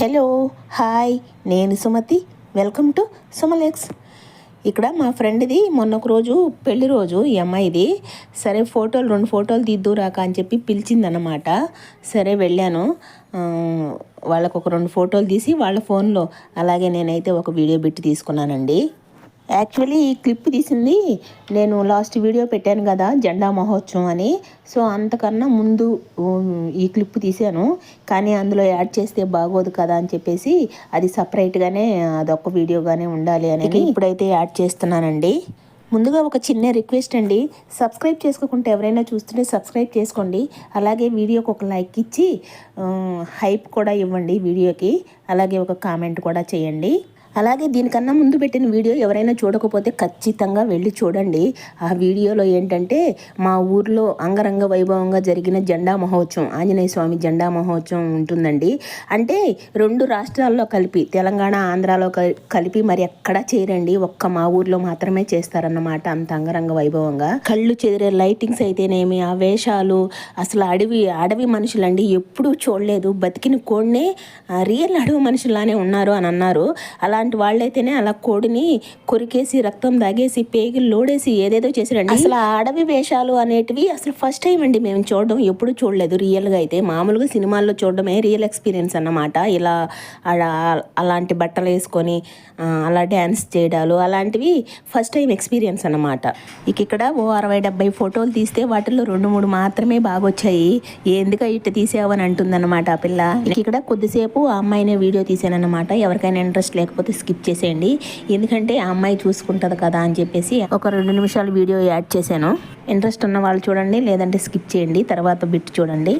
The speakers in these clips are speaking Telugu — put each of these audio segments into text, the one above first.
హలో హాయ్ నేను సుమతి. వెల్కమ్ టు సుమలెక్స్ ఇక్కడ మా ఫ్రెండ్ది మొన్న ఒక రోజు పెళ్ళి రోజు ఈ అమ్మాయిది. సరే ఫోటోలు రెండు ఫోటోలు తీద్దురాక అని చెప్పి పిలిచిందన్నమాట. సరే వెళ్ళాను. వాళ్ళకు ఒక రెండు ఫోటోలు తీసి వాళ్ళ ఫోన్లో అలాగే నేనైతే ఒక వీడియో పెట్టి తీసుకున్నానండి. యాక్చువల్లీ ఈ క్లిప్ తీసింది నేను లాస్ట్ వీడియో పెట్టాను కదా జెండా మహోత్సవం అని. సో అంతకన్నా ముందు ఈ క్లిప్ తీశాను కానీ అందులో యాడ్ చేస్తే బాగోదు కదా అని చెప్పేసి అది సపరేట్గానే అదొక వీడియోగానే ఉండాలి అని ఇప్పుడైతే యాడ్ చేస్తున్నానండి. ముందుగా ఒక చిన్న రిక్వెస్ట్ అండి. సబ్స్క్రైబ్ చేసుకోకుంటే ఎవరైనా చూస్తుంటే సబ్స్క్రైబ్ చేసుకోండి. అలాగే వీడియోకి ఒక లైక్ ఇచ్చి హైప్ కూడా ఇవ్వండి వీడియోకి అలాగే ఒక కామెంట్ కూడా చేయండి. అలాగే దీనికన్నా ముందు పెట్టిన వీడియో ఎవరైనా చూడకపోతే ఖచ్చితంగా వెళ్ళి చూడండి. ఆ వీడియోలో ఏంటంటే మా ఊర్లో అంగరంగ వైభవంగా జరిగిన జెండా మహోత్సవం ఆంజనేయ స్వామి జెండా మహోత్సవం ఉంటుందండి. అంటే రెండు రాష్ట్రాల్లో కలిపి తెలంగాణ ఆంధ్రాలో కలిపి మరి ఎక్కడా చేయరండి. ఒక్క మా ఊర్లో మాత్రమే చేస్తారన్నమాట అంత అంగరంగ వైభవంగా. కళ్ళు చెదిరే లైటింగ్స్ అయితేనేమి ఆ వేషాలు అసలు అడవి అడవి మనుషులండి. ఎప్పుడూ చూడలేదు. బతికిన కోడినే రియల్ అడవి మనుషులానే ఉన్నారు అని అన్నారు. అలా అలాంటి వాళ్ళైతేనే అలా కోడిని కొరికేసి రక్తం దాగేసి పేగులు లోడేసి ఏదేదో చేశారండి అసలు అడవి వేషాలు అనేటివి అసలు ఫస్ట్ టైం అండి మేము చూడడం. ఎప్పుడు చూడలేదు. రియల్గా అయితే మామూలుగా సినిమాల్లో చూడడమే రియల్ ఎక్స్పీరియన్స్ అన్నమాట. ఇలా అలా- అలాంటి బట్టలు వేసుకొని అలా డ్యాన్స్ చేయడాలు అలాంటివి ఫస్ట్ టైం ఎక్స్పీరియన్స్ అన్నమాట. ఇక ఇక్కడ ఓ అరవై డెబ్బై ఫోటోలు తీస్తే వాటిల్లో రెండు మూడు మాత్రమే బాగొచ్చాయి. ఎందుకు ఇట్ట తీసావని అంటుందన్నమాట ఆ పిల్ల. ఇక ఇక్కడ కొద్దిసేపు ఆ అమ్మాయినే వీడియో తీసానన్నమాట. ఎవరికైనా ఇంట్రెస్ట్ లేకపోతే స్కిప్ చేసేయండి. ఎందుకంటే ఆ అమ్మాయి చూసుకుంటుంది కదా అని చెప్పేసి ఒక రెండు నిమిషాలు వీడియో యాడ్ చేశాను. ఇంట్రెస్ట్ ఉన్న వాళ్ళు చూడండి లేదంటే స్కిప్ చేయండి. తర్వాత బిట్ చూడండి.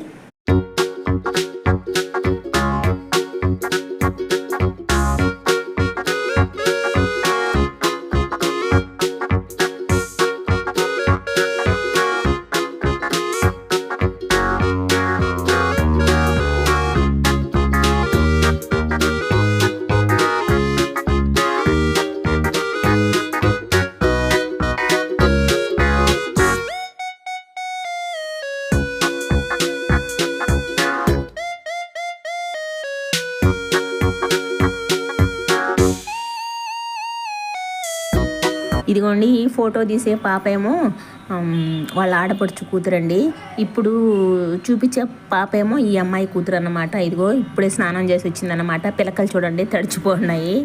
ఇదిగోండి ఈ ఫోటో తీసే పాప ఏమో వాళ్ళ ఆడపడుచు కూతురండి. ఇప్పుడు చూపించే పాప ఏమో ఈ అమ్మాయి కూతురు అన్నమాట ఇదిగో ఇప్పుడే స్నానం చేసి వచ్చిందన్నమాట. పిలకలు చూడండి తడిచిపోన్నాయి.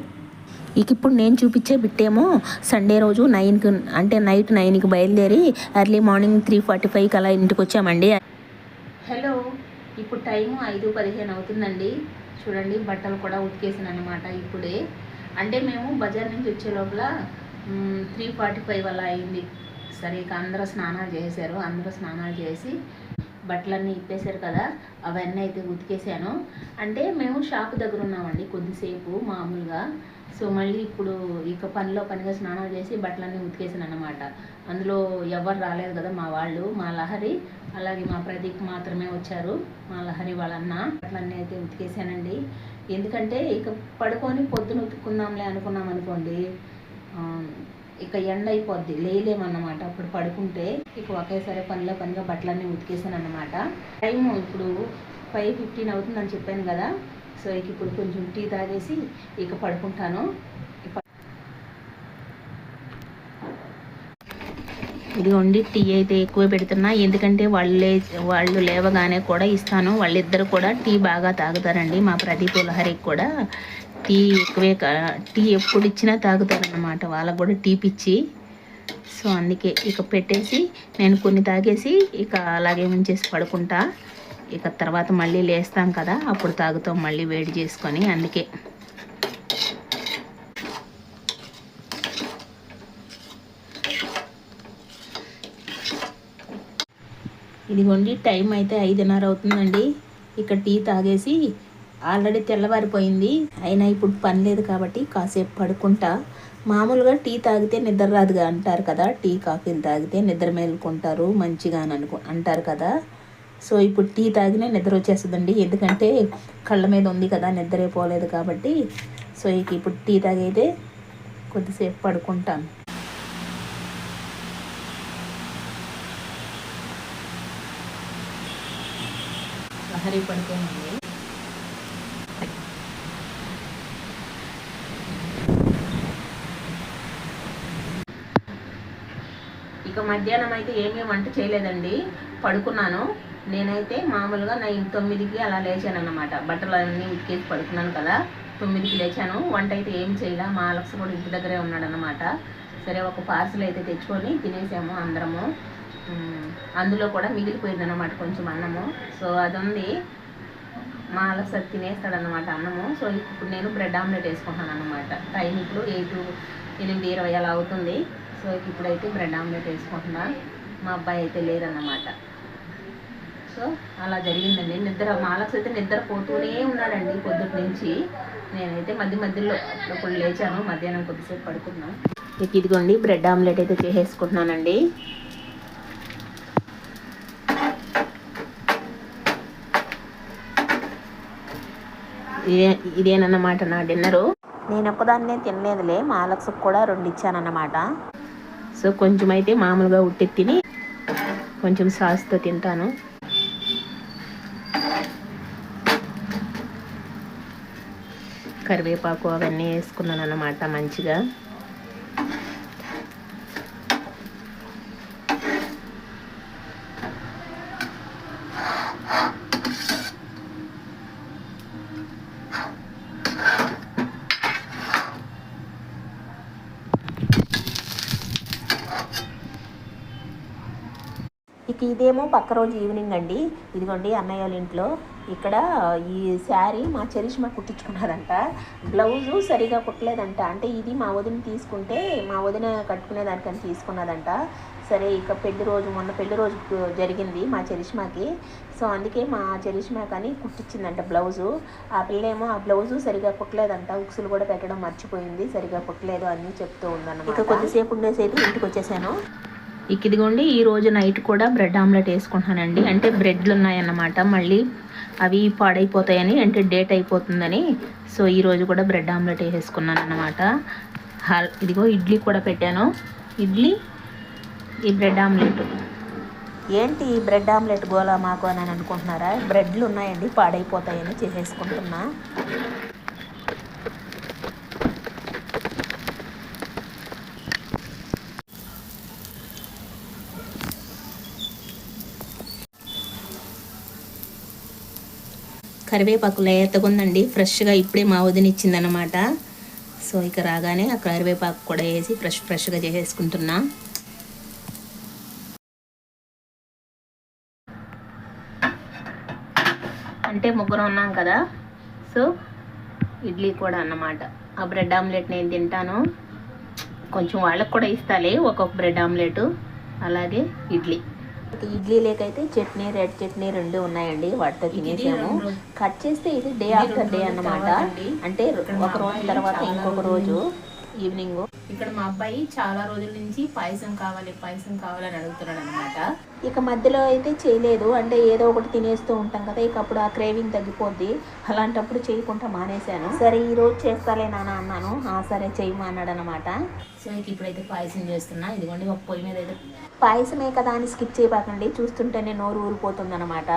ఇక ఇప్పుడు నేను చూపించే బిట్టేమో సండే రోజు నైన్కి అంటే నైట్ నైన్కి బయలుదేరి ఎర్లీ మార్నింగ్ త్రీ ఫార్టీ ఫైవ్కి అలా ఇంటికి వచ్చామండి హలో ఇప్పుడు టైం ఐదు పదిహేను అవుతుందండి. చూడండి బట్టలు కూడా ఉతికేసాను అనమాట ఇప్పుడే. అంటే మేము బజార్ నుంచి వచ్చే లోపల త్రీ ఫార్టీ ఫైవ్ అలా అయింది. సరే ఇక అందరూ స్నానాలు చేశారు అందరూ స్నానాలు చేసి బట్టలన్నీ ఇప్పేశారు కదా అవన్నీ అయితే ఉతికేసాను అంటే మేము షాప్ దగ్గర ఉన్నామండి కొద్దిసేపు మామూలుగా. సో మళ్ళీ ఇప్పుడు ఇక పనిలో పనిగా స్నానం చేసి బట్టలన్నీ ఉతికేసాను అనమాట అందులో ఎవరు రాలేదు కదా మా వాళ్ళు. మా లహరి అలాగే మా ప్రదీప్ మాత్రమే వచ్చారు. మా లహరి వాళ్ళన్న బట్టలన్నీ అయితే ఉతికేసానండి ఎందుకంటే ఇక పడుకొని పొద్దున ఉతుక్కుందాంలే అనుకున్నాం అనుకోండి ఇక ఎండ అయిపోద్ది. లేలేమన్నమాట అప్పుడు పడుకుంటే ఇక ఒకేసారి పనిలో పనిగా బట్టలన్నీ ఉతికేసాను అనమాట టైం ఇప్పుడు ఫైవ్ ఫిఫ్టీన్ అవుతుందని చెప్పాను కదా. సో ఇక ఇప్పుడు కొంచెం టీ తాగేసి ఇక పడుకుంటాను. ఇదిగోండి టీ అయితే ఎక్కువ పెడుతున్నా. ఎందుకంటే వాళ్ళు వాళ్ళు లేవగానే కూడా ఇస్తాను. వాళ్ళిద్దరు కూడా టీ బాగా తాగుతారండి మా ప్రదీప్ లహరికి కూడా. టీ ఎక్కువే కా- టీ ఎప్పుడు ఇచ్చినా తాగుతారన్నమాట వాళ్ళకు కూడా టీ పిచ్చి. సో అందుకే ఇక పెట్టేసి నేను కొన్ని తాగేసి ఇక అలాగే ఉంచేసి పడుకుంటా. ఇక తర్వాత మళ్ళీ లేస్తాం కదా అప్పుడు తాగుతాం మళ్ళీ వేడి చేసుకొని అందుకే. ఇదిగోండి టైం అయితే ఐదున్నర అవుతుందండి. ఇక టీ తాగేసి ఆల్రెడీ తెల్లవారిపోయింది. అయినా ఇప్పుడు పని లేదు కాబట్టి కాసేపు పడుకుంటా. మామూలుగా టీ తాగితే నిద్ర రాదుగా అంటారు కదా. టీ కాఫీలు తాగితే నిద్ర మేలుకుంటారు మంచిగా అని అనుకు అంటారు కదా. సో ఇప్పుడు టీ తాగినే నిద్ర వచ్చేస్తుందండి. ఎందుకంటే కళ్ళ మీద ఉంది కదా నిద్రే పోలేదు కాబట్టి. సో ఇక ఇప్పుడు టీ తాగైతే కొద్దిసేపు పడుకుంటాను. లహరి పడుకోండి ఇక మధ్యాహ్నం అయితే ఏమీ వంట చేయలేదండి. పడుకున్నాను. నేనైతే మామూలుగా నైన్ తొమ్మిదికి అలా లేచాను అనమాట బట్టలు అన్నీ ఉతికేసి పడుకున్నాను కదా. తొమ్మిదికి లేచాను. వంట అయితే ఏం చేయలే. మా అలక్స్ కూడా ఇంటి దగ్గరే ఉన్నాడనమాట సరే ఒక పార్సల్ అయితే తెచ్చుకొని తినేసాము అందరము. అందులో కూడా మిగిలిపోయింది అనమాట కొంచెం అన్నము. సో అది ఉంది మా అలక్స్ అది తినేస్తాడనమాట అన్నము. సో ఇప్పుడు నేను బ్రెడ్ ఆమ్లెట్ వేసుకుంటాను అనమాట టైం ఇప్పుడు ఎయిట్ ఎనిమిది ఇరవై అలా అవుతుంది. సో ఇప్పుడైతే బ్రెడ్ ఆమ్లెట్ వేసుకుంటున్నా మా అబ్బాయి అయితే లేరన్నమాట. సో అలా జరిగిందండి. నిద్ర మాలక్స్ అయితే నిద్ర పోతూనే ఉన్నాడండి పొద్దుటి నుంచి. నేనైతే మధ్య మధ్యలో అప్పుడు లేచాను. మధ్యాహ్నం కొద్దిసేపు పడుకున్నా ఇక ఇదిగోండి బ్రెడ్ ఆమ్లెట్ అయితే చేసేసుకుంటున్నానండి. ఇదే ఇదేనన్నమాట నా డిన్నరు. నేను ఒక్కదాన్నే తినలేదులే. మా అలక్స్కి కూడా రెండు ఇచ్చానన్నమాట సో కొంచెం అయితే మామూలుగా ఉట్టి తిని కొంచెం సాస్తో తింటాను. కరివేపాకు అవన్నీ వేసుకున్నాను అన్నమాట మంచిగా ఇక ఇదేమో పక్క రోజు ఈవినింగ్ అండి. ఇదిగోండి అన్నయ్య వాళ్ళ ఇంట్లో ఇక్కడ ఈ శారీ మా చరిష్మా కుట్టించుకున్నదంట బ్లౌజు సరిగా కుట్టలేదంట. అంటే ఇది మా వదిన తీసుకుంటే మా వదిన కట్టుకునేదానికని తీసుకున్నదంట. సరే ఇక పెళ్ళి రోజు మొన్న పెళ్ళి రోజు జరిగింది మా చరిష్మాకి. సో అందుకే మా చరిష్మా కానీ కుట్టించిందంట బ్లౌజు. ఆ పిల్లేమో ఆ బ్లౌజు సరిగా కుట్టలేదంట. ఉక్సులు కూడా పెట్టడం మర్చిపోయింది. సరిగా కుట్టలేదు అని చెప్తూ ఉందన్నమాట. ఇక కొద్దిసేపు ఉండేసేపు ఇంటికి వచ్చేసాను. ఇదిగోండి ఈరోజు నైట్ కూడా బ్రెడ్ ఆమ్లెట్ వేసుకుంటున్నానండి అంటే బ్రెడ్లు ఉన్నాయన్నమాట మళ్ళీ అవి పాడైపోతాయని అంటే డేట్ అయిపోతుందని. సో ఈరోజు కూడా బ్రెడ్ ఆమ్లెట్ వేసుకున్నాను అనమాట హాల్ ఇదిగో ఇడ్లీ కూడా పెట్టాను. ఇడ్లీ ఈ బ్రెడ్ ఆమ్లెట్. ఏంటి ఈ బ్రెడ్ ఆమ్లెట్ గోలా మాకు అని అనుకుంటున్నారా? బ్రెడ్లు ఉన్నాయండి పాడైపోతాయని చేసేసుకుంటున్నా. కరివేపాకు లేతగా ఉందండి ఫ్రెష్గా ఇప్పుడే మా వదినిచ్చిందనమాట సో ఇక రాగానే ఆ కరివేపాకు కూడా వేసి ఫ్రెష్ ఫ్రెష్గా చేసేసుకుంటున్నా. అంటే ముగ్గురు ఉన్నాం కదా సో ఇడ్లీ కూడా అన్నమాట. ఆ బ్రెడ్ ఆమ్లెట్ నేను తింటాను. కొంచెం వాళ్ళకి కూడా ఇస్తాలే ఒక్కొక్క బ్రెడ్ ఆమ్లెట్. అలాగే ఇడ్లీ. ఇడ్లీ లేకైతే చట్నీ రెడ్ చట్నీ రెండు ఉన్నాయండి. వాటితో తినేసాము. కట్ చేస్తే ఇది డే ఆఫ్టర్ డే అన్నమాట. అంటే ఒక రోజు తర్వాత ఇంకొక రోజు ఈవినింగ్. ఇక్కడ మా అబ్బాయి చాలా రోజుల నుంచి పాయసం కావాలి పాయసం కావాలని అడుగుతున్నాడు అనమాట ఇక మధ్యలో అయితే చేయలేదు. అంటే ఏదో ఒకటి తినేస్తూ ఉంటాం కదా ఇక అప్పుడు ఆ క్రేవింగ్ తగ్గిపోద్ది. అలాంటప్పుడు చేయకుండా మానేశాను. సరే ఈ రోజు చేస్తాలే నాన్న అన్నాను. ఆ సరే చేయమా అన్నాడు అనమాట సో ఇక ఇప్పుడైతే పాయసం చేస్తున్నా. ఇదిగోండి ఒక పొయ్యి మీద అయితే. పాయసమే కదా అని స్కిప్ చేయబాకండి. చూస్తుంటేనే నోరు ఊరిపోతుంది అనమాట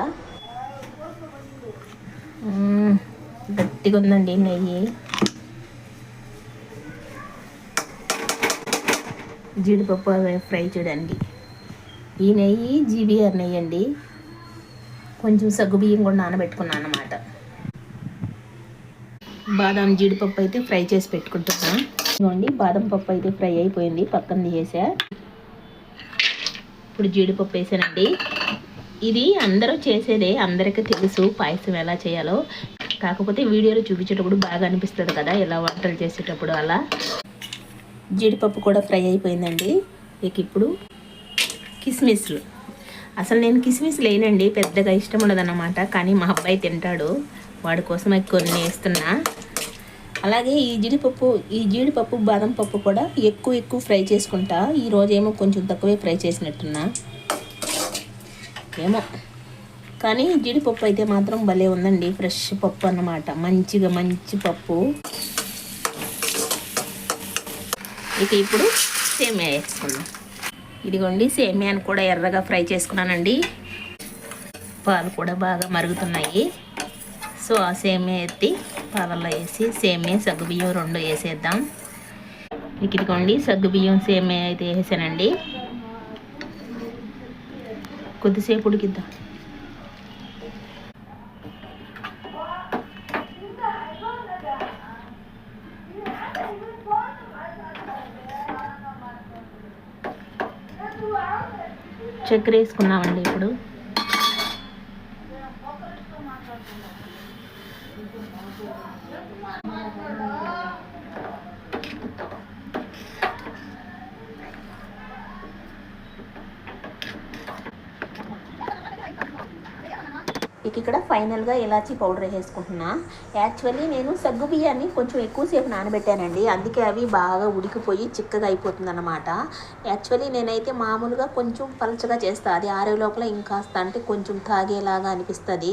గట్టిగా ఉందండి నెయ్యి. జీడిపప్పు ఫ్రై చేయడానికి. ఈ నెయ్యి జీబీఆర్ నెయ్యి అండి. కొంచెం సగ్గుబియ్యం కూడా నానబెట్టుకున్నాను అన్నమాట. బాదం జీడిపప్పు అయితే ఫ్రై చేసి పెట్టుకుంటున్నా. ఇదిగోండి బాదం పప్పు అయితే ఫ్రై అయిపోయింది. పక్కన తీసేసా. ఇప్పుడు జీడిపప్పు వేసానండి. ఇది అందరూ చేసేదే అందరికీ తెలుసు పాయసం ఎలా చేయాలో. కాకపోతే వీడియోలో చూపించేటప్పుడు బాగా అనిపిస్తుంది కదా ఇలా వంటలు చేసేటప్పుడు అలా. జీడిపప్పు కూడా ఫ్రై అయిపోయిందండి. ఇక ఇప్పుడు కిస్మిస్లు. అసలు నేను కిస్మిస్ లేనండి పెద్దగా ఇష్టం ఉండదన్నమాట. కానీ మా అబ్బాయి తింటాడు. వాడి కోసమే కొన్ని వేస్తున్నా. అలాగే ఈ జీడిపప్పు ఈ జీడిపప్పు బాదం పప్పు కూడా ఎక్కువ ఎక్కువ ఫ్రై చేసుకుంటా. ఈ రోజేమో కొంచెం తక్కువే ఫ్రై చేసినట్టున్నా. ఏమో. కానీ జీడిపప్పు అయితే మాత్రం భలే ఉందండి. ఫ్రెష్ పప్పు అన్నమాట. మంచిగా మంచి పప్పు. ఇది ఇప్పుడు సేమియా వేసుకుందాం. ఇదిగోండి సేమియాని కూడా ఎర్రగా ఫ్రై చేసుకున్నానండి. పాలు కూడా బాగా మరుగుతున్నాయి. సో ఆ సేమియా ఎత్తి పాలల్లో వేసి సేమియా సగ్గుబియ్యం రెండు వేసేద్దాం. ఇక ఇదిగోండి సగ్గుబియ్యం సేమియా అయితే వేసానండి కొద్దిసేపు ఉడికిద్దాం. చక్కెర వేసుకున్నామండి ఇప్పుడు ఇక ఇక్కడ ఫైనల్గా ఇలాచీ పౌడర్ వేసుకుంటున్నా యాక్చువల్లీ నేను సగ్గు బియ్యాన్ని కొంచెం ఎక్కువసేపు నానబెట్టానండి. అందుకే అవి బాగా ఉడికిపోయి చిక్కగా అయిపోతుందన్నమాట. యాక్చువల్లీ నేనైతే మామూలుగా కొంచెం పలచగా చేస్తా. అది ఆరే లోపల ఇంకాస్త అంటే కొంచెం తాగేలాగా అనిపిస్తుంది.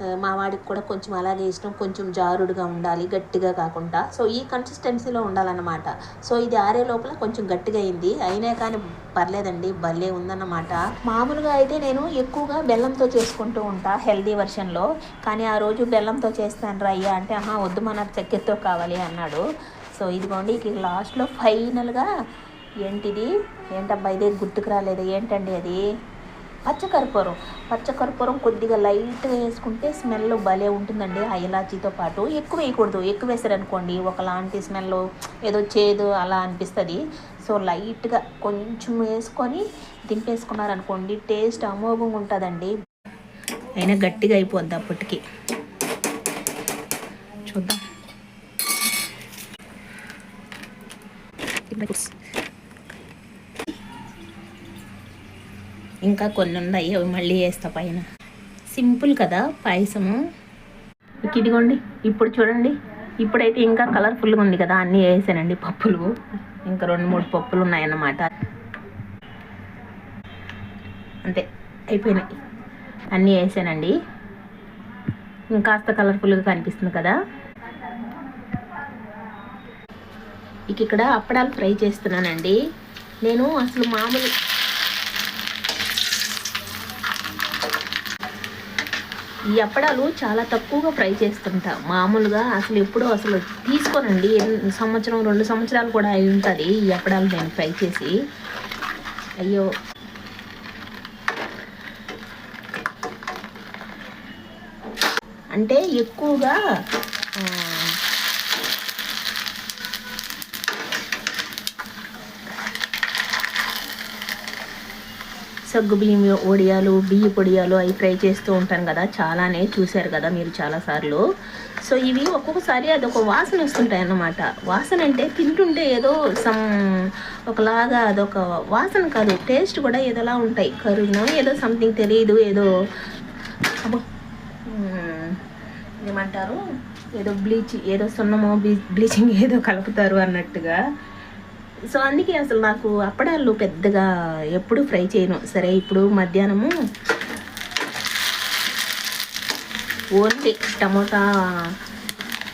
మా వాడికి కూడా కొంచెం అలాగే ఇష్టం కొంచెం జారుడుగా ఉండాలి గట్టిగా కాకుండా. సో ఈ కన్సిస్టెన్సీలో ఉండాలన్నమాట. సో ఇది ఆరే లోపల కొంచెం గట్టిగా అయింది. అయినా కానీ పర్లేదండి భలే ఉందన్నమాట. మామూలుగా అయితే నేను ఎక్కువగా బెల్లంతో చేసుకుంటూ ఉంటా హెల్దీ వర్షన్లో. కానీ ఆ రోజు బెల్లంతో చేస్తాను రా అయ్యా అంటే ఆహా వద్దు మన చక్కెరతో కావాలి అన్నాడు. సో ఇదిగోండి ఇక లాస్ట్లో ఫైనల్గా ఏంటిది? ఏంటబ్బా ఇదే గుర్తుకు రాలేదు ఏంటండి అది? పచ్చకర్పూరం పచ్చకర్పూరం కొద్దిగా లైట్గా వేసుకుంటే స్మెల్ భలే ఉంటుందండి ఆ ఇలాచీతో పాటు. ఎక్కువ వేయకూడదు. ఎక్కువ వేసారనుకోండి ఒకలాంటి స్మెల్ ఏదో చేదు అలా అనిపిస్తుంది. సో లైట్గా కొంచెం వేసుకొని దింపేసుకున్నారనుకోండి టేస్ట్ అమోఘంగా ఉంటుందండి. అయినా గట్టిగా అయిపోద్ది అప్పటికి. చూద్దాం. ఇంకా కొన్ని ఉన్నాయి అవి మళ్ళీ వేస్తా పైన. సింపుల్ కదా పాయసము. ఇదిగోండి ఇప్పుడు చూడండి. ఇప్పుడైతే ఇంకా కలర్ఫుల్గా ఉంది కదా అన్నీ వేసానండి పప్పులు. ఇంకా రెండు మూడు పప్పులు ఉన్నాయన్నమాట. అంతే అయిపోయినాయి. అన్నీ వేసానండి. ఇంకాస్త కలర్ఫుల్గా కనిపిస్తుంది కదా. ఇక ఇక్కడ అప్పడాలు ఫ్రై చేస్తున్నానండి. నేను అసలు మామూలు ఈ అప్పడాలు చాలా తక్కువగా ఫ్రై చేస్తుంటా. మామూలుగా అసలు ఎప్పుడూ అసలు తీసుకోనండి. సంవత్సరం రెండు సంవత్సరాలు కూడా అయి ఉంటుంది ఈ అప్పడాలు నేను ఫ్రై చేసి. అయ్యో. అంటే ఎక్కువగా సగ్గు బియ్యం వడియాలు బియ్య పొడియాలు అవి ఫ్రై చేస్తూ ఉంటాను కదా. చాలానే చూశారు కదా మీరు చాలాసార్లు. సో ఇవి ఒక్కొక్కసారి అదొక వాసన వస్తుంటాయి అన్నమాట. వాసన అంటే తింటుంటే ఏదో సమ్ ఒకలాగా అదొక వాసన కాదు టేస్ట్ కూడా ఏదోలా ఉంటాయి. కరుణ ఏదో సంథింగ్ తెలియదు ఏదో అబ్బో ఏమంటారు? ఏదో బ్లీచ్ ఏదో సున్నమో బ్లీచింగ్ ఏదో కలుపుతారు అన్నట్టుగా. సో అందుకే అసలు నాకు అప్పడాలు పెద్దగా ఎప్పుడు ఫ్రై చేయను. సరే ఇప్పుడు మధ్యాహ్నము ఓన్లీ టమోటా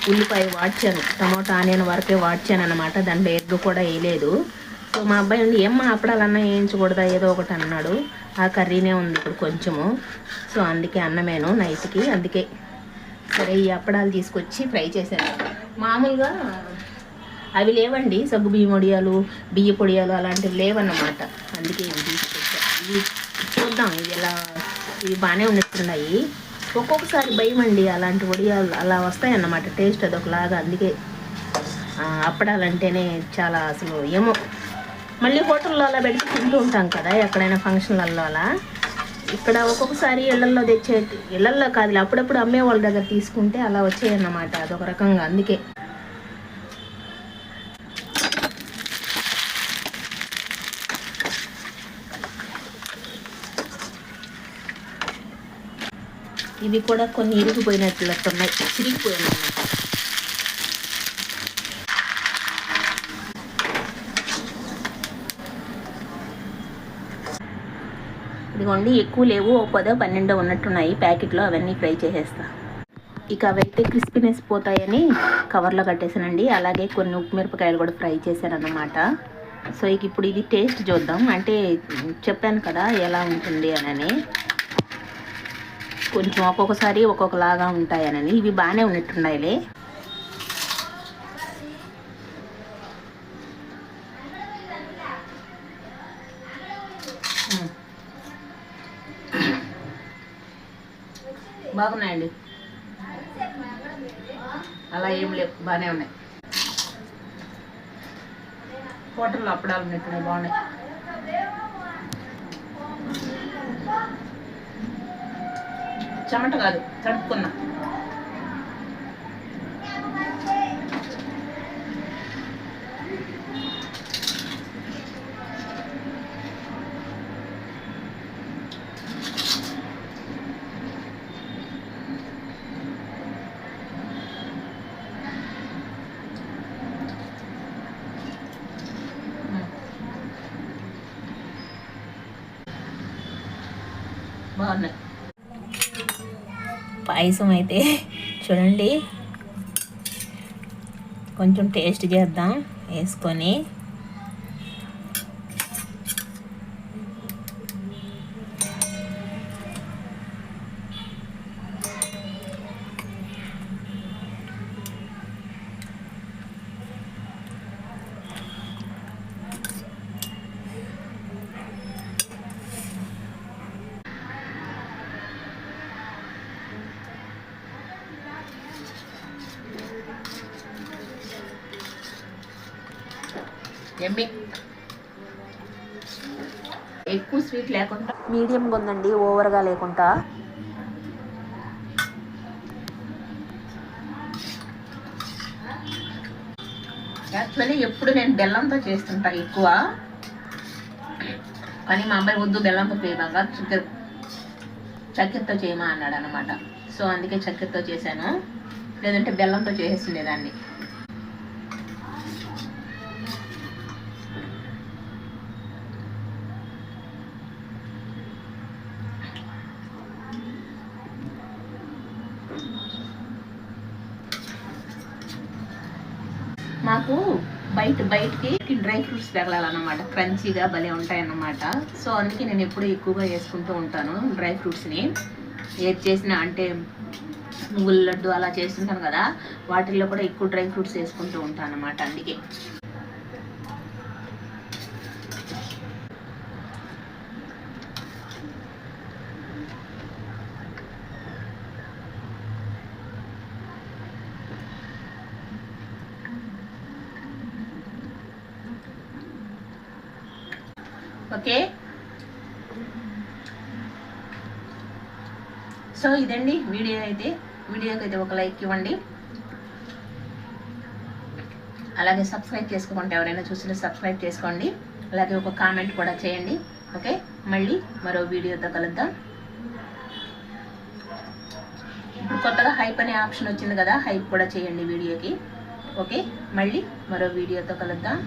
ఉల్లిపాయ వాడ్చాను. టమోటా ఆనియన్ వరకే వాడ్చాను అనమాట దాంట్లో ఎగ్ కూడా వేయలేదు. సో మా అబ్బాయి ఉంది ఏమ్మా అప్పడాలన్నా వేయించకూడదా? ఏదో ఒకటి అన్నాడు. ఆ కర్రీనే ఉంది ఇప్పుడు కొంచెము. సో అందుకే అన్నమేను నైట్కి. అందుకే సరే ఈ అప్పడాలు తీసుకొచ్చి ఫ్రై చేశాను. మామూలుగా అవి లేవండి. సగ్గు బియ్యం వడియాలు బియ్య పొడియాలు అలాంటివి లేవన్నమాట. అందుకే ఇవి తీసుకొచ్చా ఇవి చూద్దాం ఇవి ఎలా ఇవి బాగానే ఉన్నట్టున్నాయి. ఒక్కొక్కసారి భయం అండి. అలాంటి వడియాలు అలా వస్తాయన్నమాట. టేస్ట్ అదొకలాగా అందుకే అప్పడాలంటేనే చాలా అసలు ఏమో. మళ్ళీ హోటల్లో అలా పెట్టి తింటూ ఉంటాం కదా ఎక్కడైనా ఫంక్షన్లలో అలా. ఇక్కడ ఒక్కొక్కసారి ఇళ్ళల్లో తెచ్చే ఇళ్ళల్లో కాదు అప్పుడప్పుడు అమ్మే వాళ్ళ దగ్గర తీసుకుంటే అలా వచ్చాయన్నమాట అదొక రకంగా అందుకే. ఇవి కూడా కొన్ని ఇరిగిపోయినట్లున్నాయి చిరిగిపోయినాయి అన్నమాట. ఇదిగోండి ఎక్కువ లేవు. ఓ పదో పన్నెండో ఉన్నట్టున్నాయి. ప్యాకెట్లో అవన్నీ ఫ్రై చేసేస్తా. ఇక అవైతే క్రిస్పీనెస్ పోతాయని కవర్లో కట్టేసానండి అలాగే కొన్ని ఉప్పు మిరపకాయలు కూడా ఫ్రై చేశానన్నమాట. సో ఇక ఇప్పుడు ఇది టేస్ట్ చూద్దాం. అంటే చెప్పాను కదా ఎలా ఉంటుంది అని. కొంచెం ఒక్కొక్కసారి ఒక్కొక్కలాగా ఉంటాయనని. ఇవి బాగానే ఉన్నట్టున్నాయిలే. బాగున్నాయండి. అలా ఏం లేవు. బాగానే ఉన్నాయి. హోటల్లో అప్పడాలు ఉన్నట్టున్నాయి. బాగున్నాయి. చెమట కాదు తడుపుకున్నా బాగున్నాయి పాయసం అయితే చూడండి. కొంచెం టేస్ట్ చేద్దాం. వేసుకొని ఎక్కువ స్వీట్ లేకుండా మీడియంగా ఉందండి ఓవర్గా లేకుండా. యాక్చువల్లీ ఎప్పుడు నేను బెల్లంతో చేస్తుంటా ఎక్కువ. కానీ మా అమ్మాయి వద్దు బెల్లంతో చేయబాగా చక్కెర చక్కెరతో చేయమా అన్నాడు అనమాట సో అందుకే చక్కెరతో చేశాను. లేదంటే బెల్లంతో చేసేస్తుండేదాన్ని. మాకు బయట బయటికి డ్రై ఫ్రూట్స్ తగలాలన్నమాట క్రంచీగా భలే ఉంటాయన్నమాట. సో అందుకే నేను ఎప్పుడూ ఎక్కువగా వేసుకుంటూ ఉంటాను డ్రై ఫ్రూట్స్ని. ఏది చేసినా అంటే నువ్వుల లడ్డు అలా చేస్తుంటాను కదా వాటిల్లో కూడా ఎక్కువ డ్రై ఫ్రూట్స్ వేసుకుంటూ ఉంటాను అన్నమాట అందుకే. ఓకే? సో ఇదండి వీడియో అయితే. వీడియోకి అయితే ఒక లైక్ ఇవ్వండి. అలాగే సబ్స్క్రైబ్ చేసుకోమంటే ఎవరైనా చూసినా సబ్స్క్రైబ్ చేసుకోండి. అలాగే ఒక కామెంట్ కూడా చేయండి. ఓకే? మళ్ళీ మరో వీడియోతో కలుద్దాం. ఇప్పుడు కొత్తగా హైప్ అనే ఆప్షన్ వచ్చింది కదా హైప్ కూడా చేయండి వీడియోకి. ఓకే? మళ్ళీ మరో వీడియోతో కలుద్దాం.